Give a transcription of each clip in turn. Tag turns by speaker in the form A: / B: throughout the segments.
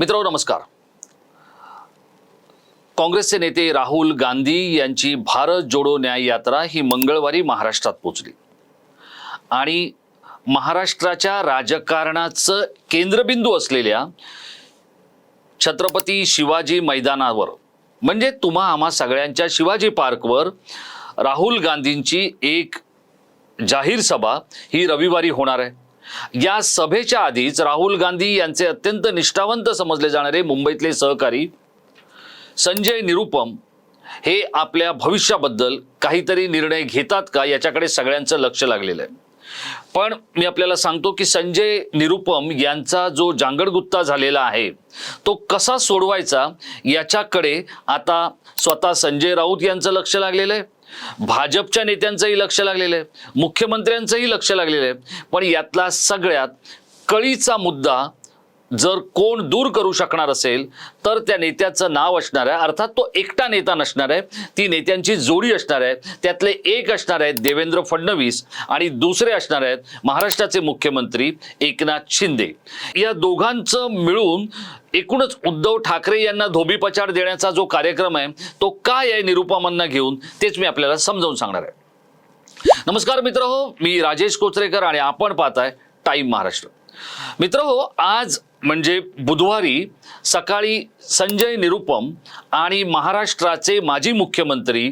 A: मित्र नमस्कार. काँग्रेसचे नेते राहुल गांधी यांची भारत जोडो न्याय यात्रा ही मंगळवारी महाराष्ट्रात पोचली आणि महाराष्ट्राच्या राजकारणाचं केंद्रबिंदू असलेल्या छत्रपती शिवाजी मैदानावर म्हणजे तुम्हा आम्हा सगळ्यांच्या शिवाजी पार्कवर राहुल गांधींची एक जाहीर सभा ही रविवारी होणार आहे. या सभेच्या आधीच राहुल गांधी यांचे अत्यंत निष्ठावंत समजले जाणारे मुंबईतले सहकारी संजय निरुपम हे आपल्या भविष्याबद्दल काहीतरी निर्णय घेतात का? याच्याकडे सगळ्यांचं लक्ष लागलेलं आहे. पण मी आपल्याला सांगतो की संजय निरुपम यांचा जो जांगडगुत्ता झालेला आहे तो कसा सोडवायचा याच्याकडे आता स्वतः संजय राऊत यांचं लक्ष लागलेलं आहे. भाजपच्या नेत्यांचंही लक्ष लागलेलं आहे मुख्यमंत्र्यांचंही लक्ष लागलेलं आहे. पण यातला सगळ्यात कळीचा मुद्दा जर कोण दूर करू शकणार असेल तर त्या नेत्याचं नाव असणार आहे. अर्थात तो एकटा नेता नसणार आहे. ती नेत्यांची जोडी असणार आहे. त्यातले एक असणार आहेत देवेंद्र फडणवीस आणि दुसरे असणार आहेत महाराष्ट्राचे मुख्यमंत्री एकनाथ शिंदे. या दोघांचं मिळून एकूणच उद्धव ठाकरे यांना धोबीपचार देण्याचा जो कार्यक्रम आहे तो काय आहे निरुपमांना घेऊन तेच मी आपल्याला समजावून सांगणार आहे. नमस्कार मित्र हो मी राजेश कोचरेकर आणि आपण पाहताय टाईम महाराष्ट्र. मित्र हो आज म्हणजे बुधवारी सकाळी संजय निरुपम आणि महाराष्ट्राचे माजी मुख्यमंत्री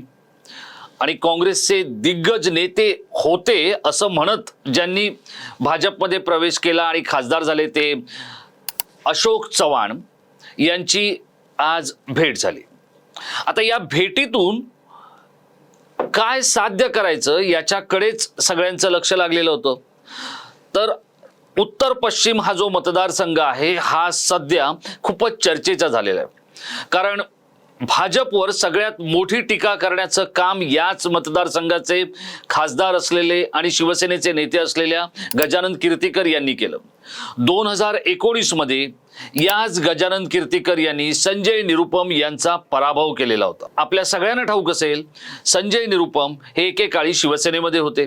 A: आणि काँग्रेसचे दिग्गज नेते होते असं म्हणत ज्यांनी भाजपमध्ये प्रवेश केला आणि खासदार झाले ते अशोक चव्हाण यांची आज भेट झाली. आता या भेटीतून काय साध्य करायचं याच्याकडेच सगळ्यांचं लक्ष लागलेलं होतं. तर उत्तर पश्चिम हा जो मतदारसंघ आहे हा सध्या खूपच चर्चेचा झालेला आहे. कारण भाजपवर सगळ्यात मोठी टीका करण्याचं काम याच मतदारसंघाचे खासदार असलेले आणि शिवसेनेचे नेते असलेल्या गजानन कीर्तीकर यांनी केलं. दोन हजार एकोणीसमध्ये याच गजानन कीर्तीकर यांनी संजय निरुपम यांचा पराभव केलेला होता. आपल्या सगळ्यांना ठाऊक असेल संजय निरुपम हे एकेकाळी शिवसेनेमध्ये होते.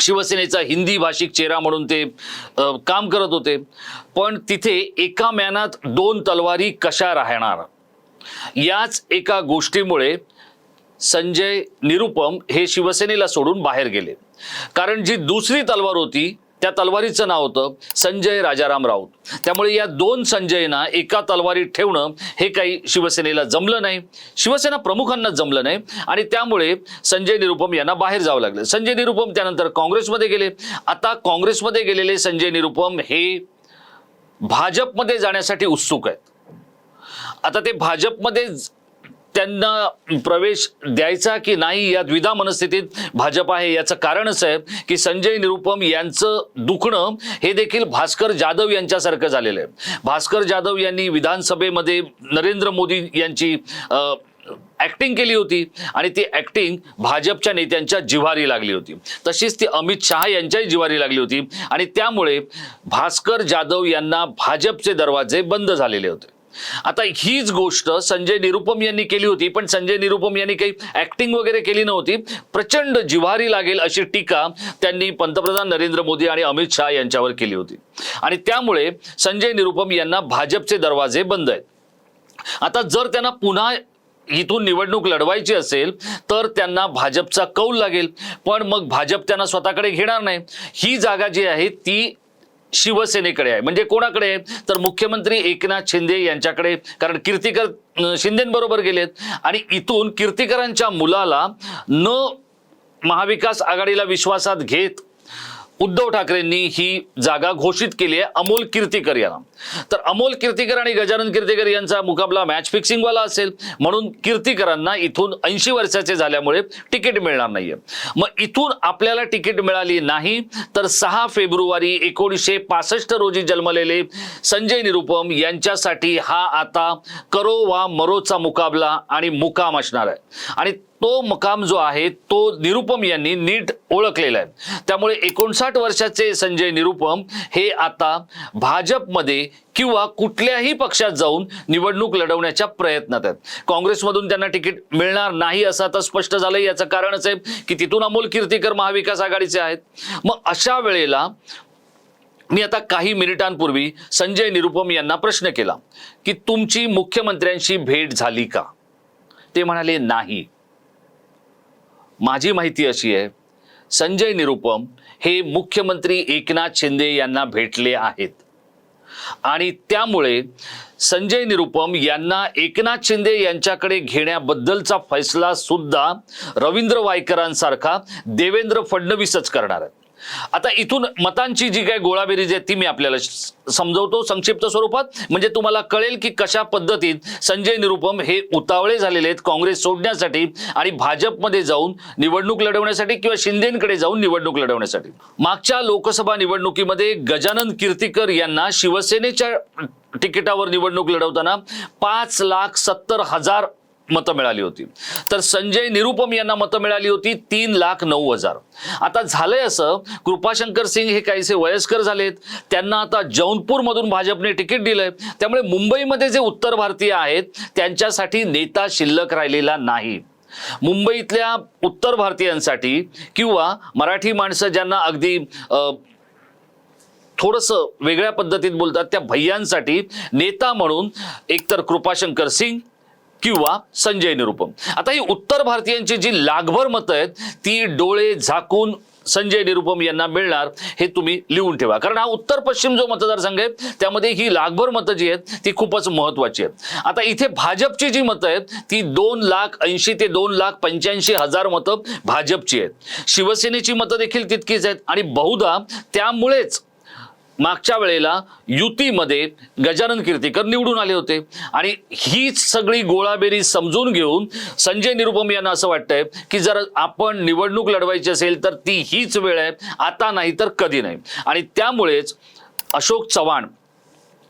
A: शिवसेनेचा हिंदी भाषिक चेहरा म्हणून ते काम करत होते. पण तिथे एका मॅनात दोन तलवारी कशा राहणार? याच एका गोष्टीमुळे संजय निरुपम हे शिवसेनेला सोडून बाहेर गेले. कारण जी दुसरी तलवार होती त्या तलवारीचं नाव होतं संजय राजाराम राऊत. त्यामुळे या दोन संजयना एका तलवारीत ठेवणं हे काही शिवसेनेला जमलं नाही. शिवसेना प्रमुखांना जमलं नाही आणि त्यामुळे संजय निरुपम यांना बाहेर जावं लागलं. संजय निरुपम त्यानंतर काँग्रेसमध्ये गेले. आता काँग्रेसमध्ये गेलेले संजय निरुपम हे भाजपमध्ये जाण्यासाठी उत्सुक आहेत. आता ते भाजपमध्ये त्यांना प्रवेश द्यायचा की नाही या द्विधा मनस्थितीत भाजप आहे. याचं कारणच आहे की संजय निरुपम यांचं दुखणं हे देखील भास्कर जाधव यांच्यासारखं झालेलं आहे. भास्कर जाधव यांनी विधानसभेमध्ये नरेंद्र मोदी यांची ॲक्टिंग केली होती आणि ती ॲक्टिंग भाजपच्या नेत्यांच्या जिव्हारी लागली होती. तशीच ती अमित शहा यांच्याही जिव्हारी लागली होती आणि त्यामुळे भास्कर जाधव यांना भाजपचे दरवाजे बंद झालेले होते. आता हीच गोष्ट संजय निरुपम यांनी केली होती पण संजय निरुपम यांनी काही ऍक्टिंग वगैरे केली नव्हती. प्रचंड जिव्हारी लागेल अशी टीका त्यांनी पंतप्रधान नरेंद्र मोदी आणि अमित शहा यांच्यावर केली होती. आणि त्यामुळे संजय निरुपम यांना भाजपचे दरवाजे बंद आहेत. आता जर त्यांना पुन्हा इथून निवडणूक लढवायची असेल तर त्यांना भाजपचा कौल लागेल. पण मग भाजप त्यांना स्वतःकडे घेणार नाही. ही जागा जी आहे ती शिवसेनेकडे आहे. म्हणजे कोणाकडे तर मुख्यमंत्री एकनाथ शिंदे यांच्याकडे. कारण कीर्तिकर शिंदेंबरोबर शिंदेबरोबर गेलेत. आणि इथून कीर्तिकरांच्या मुलाला न महाविकास आघाडीला विश्वासात घेत उद्धव ठाकरेंनी ही जागा घोषित केली आहे अमोल कीर्तीकर यांना. तर अमोल कीर्तीकर आणि गजानन कीर्तीकर यांचा मुकाबला मॅच फिक्सिंगवाला असेल म्हणून कीर्तीकरांना इथून ऐंशी वर्षाचे झाल्यामुळे तिकीट मिळणार नाहीये. मग इथून आपल्याला तिकीट मिळाली नाही तर सहा फेब्रुवारी एकोणीसशे पासष्ट रोजी जन्मलेले संजय निरुपम यांच्यासाठी हा आता करो वा मरोचा मुकाबला आणि मुकाम असणार आहे. आणि तो मकाम जो आहे तो निरुपम यांनी नीट ओळखलेला आहे. त्यामुळे एकोणसाठ वर्षाचे संजय निरुपम हे आता भाजपमध्ये किंवा कुठल्याही पक्षात जाऊन निवडणूक लढवण्याच्या प्रयत्नात आहेत. काँग्रेसमधून त्यांना तिकीट मिळणार नाही असं आता स्पष्ट झालंय. याचं कारणच आहे की तिथून अमोल कीर्तीकर महाविकास आघाडीचे आहेत. मग अशा वेळेला मी आता काही मिनिटांपूर्वी संजय निरुपम यांना प्रश्न केला की तुमची मुख्यमंत्र्यांशी भेट झाली का? ते म्हणाले नाही. माझी माहिती अशी आहे संजय निरुपम हे मुख्यमंत्री एकनाथ शिंदे यांना भेटले आहेत. आणि त्यामुळे संजय निरुपम यांना एकनाथ शिंदे यांच्याकडे घेण्याबद्दलचा फैसला सुद्धा रवींद्र वायकरांसारखा देवेंद्र फडणवीसच करणार आहेत. आता इथून मतांची जी काही गोळाबेरीज आहे ती मी आपल्याला समजवतो संक्षिप्त स्वरूपात. म्हणजे तुम्हाला कळेल की कशा पद्धतीत संजय निरुपम हे उतावळे झालेले आहेत काँग्रेस सोडण्यासाठी आणि भाजपमध्ये जाऊन निवडणूक लढवण्यासाठी किंवा शिंदेकडे जाऊन निवडणूक लढवण्यासाठी. मागच्या लोकसभा निवडणुकीमध्ये गजानन कीर्तीकर यांना शिवसेनेच्या तिकिटावर निवडणूक लढवताना पाच लाख सत्तर हजार मतं मिळाली होती. तर संजय निरुपम यांना मतं मिळाली होती तीन लाख नऊ हजार. आता झालंय असं कृपाशंकर सिंग हे काहीसे वयस्कर झालेत. त्यांना आता जौनपूरमधून भाजपने तिकीट दिलंय. त्यामुळे मुंबईमध्ये जे उत्तर भारतीय आहेत त्यांच्यासाठी नेता शिल्लक राहिलेला नाही. मुंबईतल्या उत्तर भारतीयांसाठी किंवा मराठी माणसं ज्यांना अगदी थोडंसं वेगळ्या पद्धतीत बोलतात त्या भैयांसाठी नेता म्हणून एकतर कृपाशंकर सिंग किंवा संजय निरुपम. आता ही उत्तर भारतीयांची जी लागभर मतं आहेत ती डोळे झाकून संजय निरुपम यांना मिळणार हे तुम्ही लिहून ठेवा. कारण हा उत्तर पश्चिम जो मतदारसंघ आहे त्यामध्ये ही लागभर मतं जी आहेत ती खूपच महत्वाची आहेत. आता इथे भाजपची जी मतं आहेत ती दोन लाख ऐंशी ते दोन लाख पंच्याऐंशी हजार मतं भाजपची आहेत. शिवसेनेची मतं देखील तितकीच आहेत आणि बहुधा त्यामुळेच मागच्या वेळेला युतीमध्ये गजानन कीर्तीकर निवडून आले होते. आणि हीच सगळी गोळाबेरी समजून घेऊन संजय निरुपम यांना असं वाटतंय की जर आपण निवडणूक लढवायची असेल तर ती हीच वेळ आहे आता नाही तर कधी नाही. आणि त्यामुळेच अशोक चव्हाण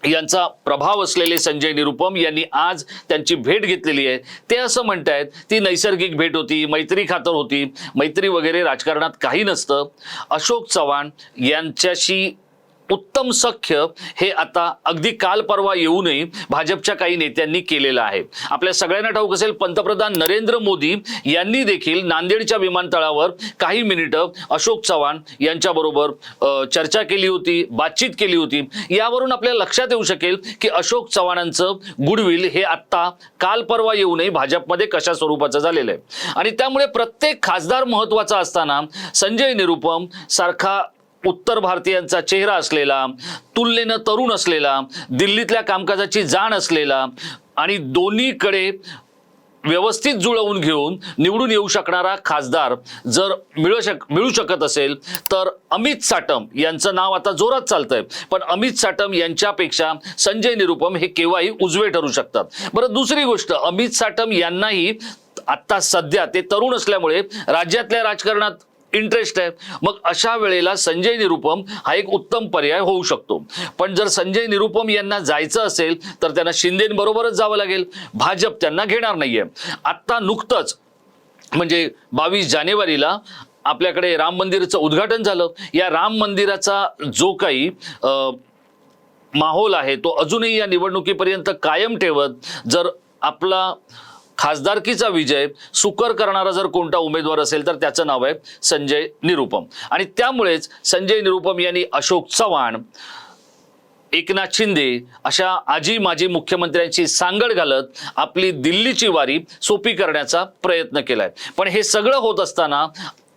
A: यांचा प्रभाव असलेले संजय निरुपम यांनी आज त्यांची भेट घेतलेली आहे. ते असं म्हणत आहेत ती नैसर्गिक भेट होती मैत्री खातर होती मैत्री वगैरे राजकारणात काही नसतं. अशोक चव्हाण यांच्याशी उत्तम सख्य हे आता अगदी काल परवा येऊनही भाजपच्या काही नेत्यांनी केलेलं आहे. आपल्या सगळ्यांना ठाऊक असेल पंतप्रधान नरेंद्र मोदी यांनी देखील नांदेडच्या विमानतळावर काही मिनिटं अशोक चव्हाण यांच्याबरोबर चर्चा केली होती बातचीत केली होती. यावरून आपल्याला लक्षात येऊ शकेल की अशोक चव्हाणांचं गुडविल हे आत्ता काल परवा येऊनही भाजपमध्ये कशा स्वरूपाचं झालेलं आहे. आणि त्यामुळे प्रत्येक खासदार महत्त्वाचा असताना संजय निरुपम सारखा उत्तर भारतीयांचा चेहरा असलेला तुलनेनं तरुण असलेला दिल्लीतल्या कामकाजाची जाण असलेला आणि दोन्हीकडे व्यवस्थित जुळवून घेऊन निवडून येऊ शकणारा खासदार जर मिळू शक मिळू शकत असेल तर अमित साटम यांचं नाव आता जोरात चालतंय. पण अमित साटम यांच्यापेक्षा संजय निरुपम हे केव्हाही उजवे ठरू शकतात. बरं दुसरी गोष्ट अमित साटम यांनाही आत्ता सध्या ते तरुण असल्यामुळे राज्यातल्या राजकारणात इंटरेस्ट आहे. मग अशा वेळेला संजय निरुपम हा एक उत्तम पर्याय होऊ शकतो. पण जर संजय निरुपम यांना जायचं असेल तर त्यांना शिंदेबरोबरच जावं लागेल. भाजप त्यांना घेणार नाहीये. आत्ता नुकतंच म्हणजे बावीस जानेवारीला आपल्याकडे राम मंदिराचं उद्घाटन झालं. या राम मंदिराचा जो काही माहोल आहे तो अजूनही या निवडणुकीपर्यंत कायम ठेवत जर आपला खासदारकीचा विजय सुकर करणारा जर कोणता उमेदवार असेल तर त्याचं नाव आहे संजय निरुपम. आणि त्यामुळेच संजय निरुपम यांनी अशोक चव्हाण एकनाथ शिंदे अशा आजी माजी मुख्यमंत्र्यांची सांगड घालत आपली दिल्लीची वारी सोपी करण्याचा प्रयत्न केलाय. पण हे सगळं होत असताना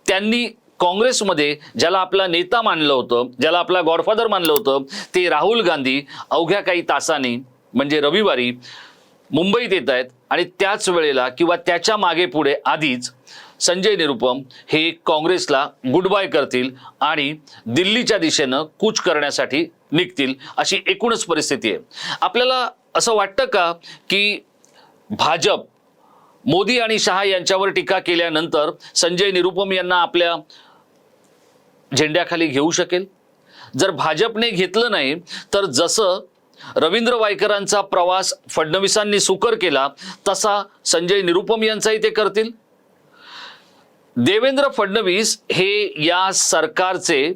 A: त्यांनी काँग्रेसमध्ये ज्याला आपला नेता मानलं होतं ज्याला आपला गॉडफादर मानलं होतं ते राहुल गांधी अवघ्या काही तासांनी म्हणजे रविवारी मुंबईत येत आहेत. आणि त्याच वेळेला किंवा त्याच्यामागे पुढे आधीच संजय निरुपम हे काँग्रेसला गुड बाय करतील आणि दिल्लीच्या दिशेनं कूच करण्यासाठी निघतील अशी एकूणच परिस्थिती आहे. आपल्याला असं वाटतं का की भाजप मोदी आणि शहा यांच्यावर टीका केल्यानंतर संजय निरुपम यांना आपल्या झेंड्याखाली घेऊ शकेल? जर भाजपने घेतलं नाही तर जसं रवींद्र वायकरांचा प्रवास फडणवीसांनी सुकर केला तसा संजय निरुपम यांचाही ते करतील? देवेंद्र फडणवीस हे या सरकारचे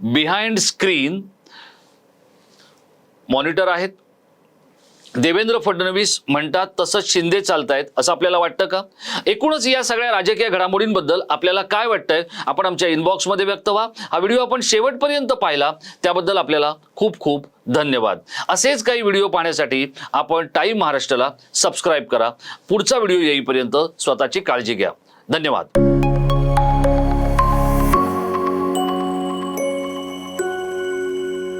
A: बिहाइंड स्क्रीन मॉनिटर आहेत. देवेंद्र फडणवीस म्हणतात तसंच शिंदे चालतायत असं आपल्याला वाटतं का? एकूणच या सगळ्या राजकीय घडामोडींबद्दल आपल्याला काय वाटतंय आपण आमच्या इनबॉक्समध्ये व्यक्त व्हा. हा व्हिडिओ आपण शेवटपर्यंत पाहिला त्याबद्दल आपल्याला खूप खूप धन्यवाद. असेच काही व्हिडिओ पाहण्यासाठी आपण टाईम महाराष्ट्राला सबस्क्राईब करा. पुढचा व्हिडिओ येईपर्यंत स्वतःची काळजी घ्या. धन्यवाद.